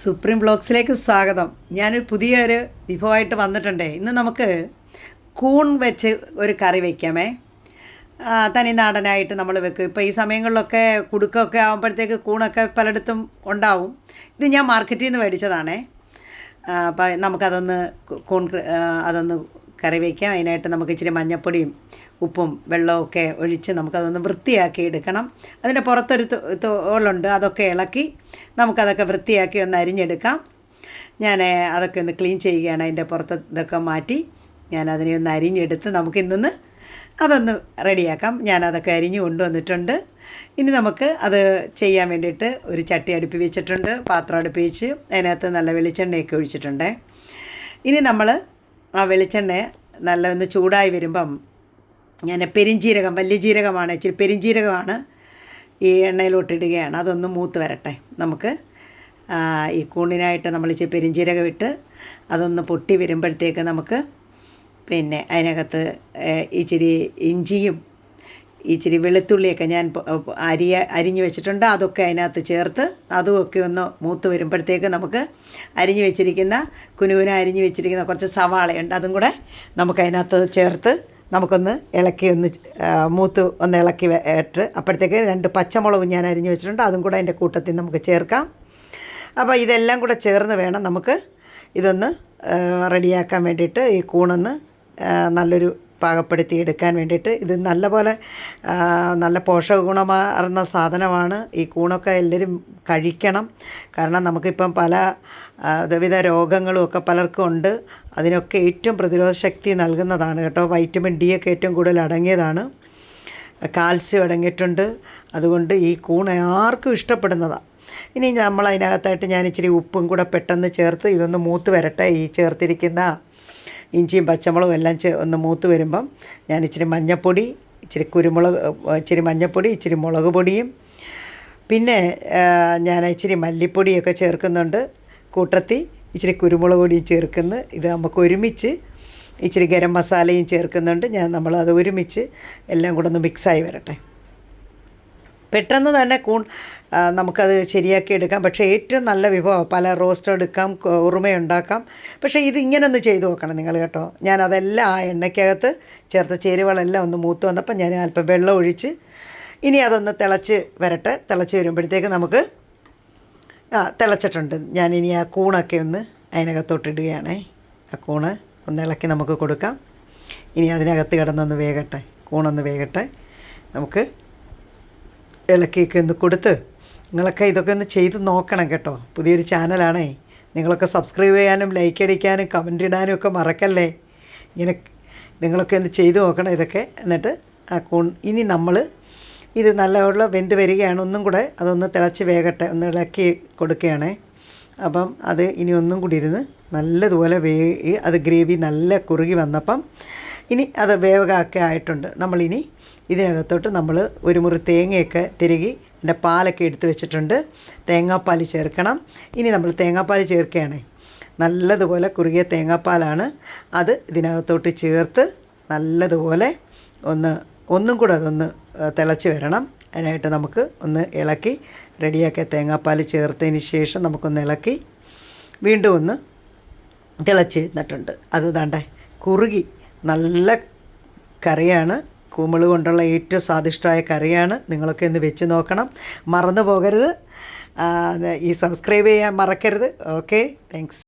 Supreme ബ്ലോഗ്സിലേക്ക് സ്വാഗതം. ഞാനൊരു പുതിയൊരു വിഭവമായിട്ട് വന്നിട്ടുണ്ട്. ഇന്ന് നമുക്ക് കൂൺ വെച്ച് ഒരു കറി വയ്ക്കാമേ തനി നാടനായിട്ട് നമ്മൾ വെക്കും. ഇപ്പോൾ ഈ സമയങ്ങളിലൊക്കെ കുടുക്കൊക്കെ ആകുമ്പോഴത്തേക്ക് കൂണൊക്കെ പലയിടത്തും ഉണ്ടാവും. ഇത് ഞാൻ മാർക്കറ്റിൽ നിന്ന് മേടിച്ചതാണേ. അപ്പം നമുക്കതൊന്ന് കൂൺ അതൊന്ന് കറി വയ്ക്കാം അതിനായിട്ട് നമുക്ക് ഇച്ചിരി മഞ്ഞപ്പൊടിയും ഉപ്പും വെള്ളമൊക്കെ ഒഴിച്ച് നമുക്കതൊന്ന് വൃത്തിയാക്കി എടുക്കണം അതിന്റെ പുറത്തൊരു തോളുണ്ട് അതൊക്കെ ഇളക്കി നമുക്കതൊക്കെ വൃത്തിയാക്കി ഒന്ന് അരിഞ്ഞെടുക്കാം. ഞാൻ അതൊക്കെ ഒന്ന് ക്ലീൻ ചെയ്യുകയാണ് അതിന്റെ പുറത്ത് ഇതൊക്കെ മാറ്റി. ഞാൻ അതിനെ ഒന്ന് അരിഞ്ഞെടുത്ത് നമുക്കിന്നൊന്ന് അതൊന്ന് റെഡിയാക്കാം. ഞാനതൊക്കെ അരിഞ്ഞ് കൊണ്ടുവന്നിട്ടുണ്ട്. ഇനി നമുക്ക് അത് ചെയ്യാൻ വേണ്ടിയിട്ട് ഒരു ചട്ടി അടുപ്പി വെച്ചിട്ടുണ്ട് പാത്രം അടുപ്പി വെച്ച് അതിനകത്ത് നല്ല വെളിച്ചെണ്ണയൊക്കെ ഒഴിച്ചിട്ടുണ്ട്. ഇനി നമ്മൾ ആ വെളിച്ചെണ്ണ നല്ല ഒന്ന് ചൂടായി വരുമ്പം ഞാൻ പെരിഞ്ജീരകം വലിയ ജീരകമാണ് ഇച്ചിരി പെരിഞ്ജീരകമാണ് ഈ എണ്ണയിലോട്ട് ഇടുകയാണ് അതൊന്ന് മൂത്ത് വരട്ടെ. നമുക്ക് ഈ കൂണിനായിട്ട് നമ്മൾ ഇച്ചിരി പെരിഞ്ജീരകം ഇട്ട് അതൊന്ന് പൊട്ടി വരുമ്പോഴത്തേക്ക് നമുക്ക് പിന്നെ അതിനകത്ത് ഇച്ചിരി ഇഞ്ചിയും ഇച്ചിരി വെളുത്തുള്ളിയൊക്കെ ഞാൻ അരിയ അരിഞ്ഞു വെച്ചിട്ടുണ്ട്. അതൊക്കെ അതിനകത്ത് ചേർത്ത് അതുമൊക്കെ ഒന്ന് മൂത്ത് വരുമ്പോഴത്തേക്ക് നമുക്ക് അരിഞ്ഞു വെച്ചിരിക്കുന്ന കുനുകുന അരിഞ്ഞു വെച്ചിരിക്കുന്ന കുറച്ച് സവാളയുണ്ട്. അതും കൂടെ നമുക്ക് അതിനകത്ത് ചേർത്ത് നമുക്കൊന്ന് ഇളക്കി ഒന്ന് മൂത്ത് ഒന്ന് ഇളക്കി ഇട്ട് അപ്പോഴത്തേക്ക് രണ്ട് പച്ചമുളകും ഞാൻ അരിഞ്ഞു വെച്ചിട്ടുണ്ട്. അതും കൂടെ അതിന്റെ കൂട്ടത്തിൽ നമുക്ക് ചേർക്കാം. അപ്പോൾ ഇതെല്ലാം കൂടെ ചേർന്ന് വേണം നമുക്ക് ഇതൊന്ന് റെഡിയാക്കാൻ വേണ്ടിയിട്ട് ഈ കൂണൊന്ന് നല്ലൊരു പാകപ്പെടുത്തി എടുക്കാൻ വേണ്ടിയിട്ട് ഇത് നല്ലപോലെ നല്ല പോഷക ഗുണമാർന്ന സാധനമാണ്. ഈ കൂണൊക്കെ എല്ലാവരും കഴിക്കണം. കാരണം നമുക്കിപ്പം പല വിവിധ രോഗങ്ങളും ഒക്കെ പലർക്കും ഉണ്ട്. അതിനൊക്കെ ഏറ്റവും പ്രതിരോധ ശക്തി നൽകുന്നതാണ് കേട്ടോ. വൈറ്റമിൻ ഡി ഒക്കെ ഏറ്റവും കൂടുതൽ അടങ്ങിയതാണ്. കാൽസ്യം അടങ്ങിയിട്ടുണ്ട്. അതുകൊണ്ട് ഈ കൂൺ ആർക്കും ഇഷ്ടപ്പെടുന്നതാണ് ഇനി നമ്മൾ അതിനകത്തായിട്ട് ഞാൻ ഇച്ചിരി ഉപ്പും കൂടെ പെട്ടെന്ന് ചേർത്ത് ഇതൊന്ന് മൂത്ത് വരട്ടെ. ഈ ചേർത്തിരിക്കുന്ന ഇഞ്ചിയും പച്ചമുളകും എല്ലാം ഒന്ന് മൂത്ത് വരുമ്പം ഞാൻ ഇച്ചിരി മഞ്ഞൾപ്പൊടി ഇച്ചിരി കുരുമുളക് ഇച്ചിരി മഞ്ഞൾപ്പൊടി ഇച്ചിരി മുളക് പൊടിയും. പിന്നെ ഞാൻ ഇച്ചിരി മല്ലിപ്പൊടിയൊക്കെ ചേർക്കുന്നുണ്ട്. കൂട്ടത്തി ഇച്ചിരി കുരുമുളക് പൊടിയും ചേർക്കുന്നു. ഇത് നമുക്ക് ഒരുമിച്ച് ഇച്ചിരി ഗരം മസാലയും ചേർക്കുന്നുണ്ട്. ഞാൻ നമ്മൾ അത് ഒരുമിച്ച് എല്ലാം കൂടെ ഒന്ന് മിക്സായി വരട്ടെ. പെട്ടെന്ന് തന്നെ കൂൺ നമുക്കത് ശരിയാക്കി എടുക്കാം. പക്ഷേ ഏറ്റവും നല്ല വിഭവം പല റോസ്റ്റ് എടുക്കാം ഉറുമയുണ്ടാക്കാം. പക്ഷേ ഇത് ഇങ്ങനെ ഒന്ന് ചെയ്തു നോക്കണം നിങ്ങൾ കേട്ടോ. ഞാൻ അതെല്ലാം ആ എണ്ണയ്ക്കകത്ത് ചേർത്ത ചേരുവകളെല്ലാം ഒന്ന് മൂത്ത് വന്നപ്പോൾ ഞാൻ അല്പം വെള്ളം ഒഴിച്ച് ഇനി അതൊന്ന് തിളച്ച് വരട്ടെ. തിളച്ച് വരുമ്പോഴത്തേക്ക് നമുക്ക് ആ തിളച്ചിട്ടുണ്ട്. ഞാൻ ഇനി ആ കൂണൊക്കെ ഒന്ന് അതിനകത്തോട്ടിടുകയാണേ ആ കൂണ് ഒന്ന് ഇളക്കി നമുക്ക് കൊടുക്കാം. ഇനി അതിനകത്ത് കിടന്നൊന്ന് വേകട്ടെ. കൂണൊന്ന് വേകട്ടെ. നമുക്ക് ഇളക്കിയൊക്കെ ഒന്ന് കൊടുത്ത് നിങ്ങളൊക്കെ ഇതൊക്കെ ഒന്ന് ചെയ്ത് നോക്കണം കേട്ടോ. പുതിയൊരു ചാനലാണേ നിങ്ങളൊക്കെ സബ്സ്ക്രൈബ് ചെയ്യാനും ലൈക്ക് അടിക്കാനും കമന്റ് ഇടാനും ഒക്കെ മറക്കല്ലേ? ഇങ്ങനെ നിങ്ങളൊക്കെ ഒന്ന് ചെയ്ത് നോക്കണം ഇതൊക്കെ. എന്നിട്ട് ആ കൂൺ ഇനി നമ്മൾ ഇത് നല്ലപോലെ വെന്ത് വരികയാണ്. ഒന്നും കൂടെ അതൊന്ന് തിളച്ച് വേകട്ടെ. ഒന്ന് ഇളക്കി കൊടുക്കുകയാണേ. അപ്പം അത് ഇനി ഒന്നും കൂടി ഇരുന്ന് നല്ലതുപോലെ വേ അത് ഗ്രേവി നല്ല കുറുകി വന്നപ്പം ഇനി അത് വേവകമൊക്കെ ആയിട്ടുണ്ട്. നമ്മളിനി ഇതിനകത്തോട്ട് നമ്മൾ ഒരു മുറി തേങ്ങയൊക്കെ തിരുകി എന്റെ പാലൊക്കെ എടുത്ത് വെച്ചിട്ടുണ്ട്. തേങ്ങാപ്പാൽ ചേർക്കണം. ഇനി നമ്മൾ തേങ്ങാപ്പാൽ ചേർക്കുകയാണ്. നല്ലതുപോലെ കുറുകിയ തേങ്ങാപ്പാലാണ്. അത് ഇതിനകത്തോട്ട് ചേർത്ത് നല്ലതുപോലെ ഒന്ന് ഒന്നും കൂടെ അതൊന്ന് തിളച്ച് വരണം. അതിനായിട്ട് നമുക്ക് ഒന്ന് ഇളക്കി റെഡിയാക്കിയ തേങ്ങാപ്പാൽ ചേർത്തതിന് ശേഷം നമുക്കൊന്ന് ഇളക്കി വീണ്ടും ഒന്ന് തിളച്ച് നിന്നിട്ടുണ്ട്. അത് ദാണ്ടേ കുറുകി നല്ല കറിയാണ്. കുമിൾ കൊണ്ടുള്ള ഏറ്റവും സ്വാദിഷ്ടമായ കറിയാണ്. നിങ്ങളൊക്കെ ഒന്ന് വെച്ച് നോക്കണം. മറന്നു പോകരുത്. ഈ സബ്സ്ക്രൈബ് ചെയ്യാൻ മറക്കരുത്. ഓക്കെ. താങ്ക്സ്.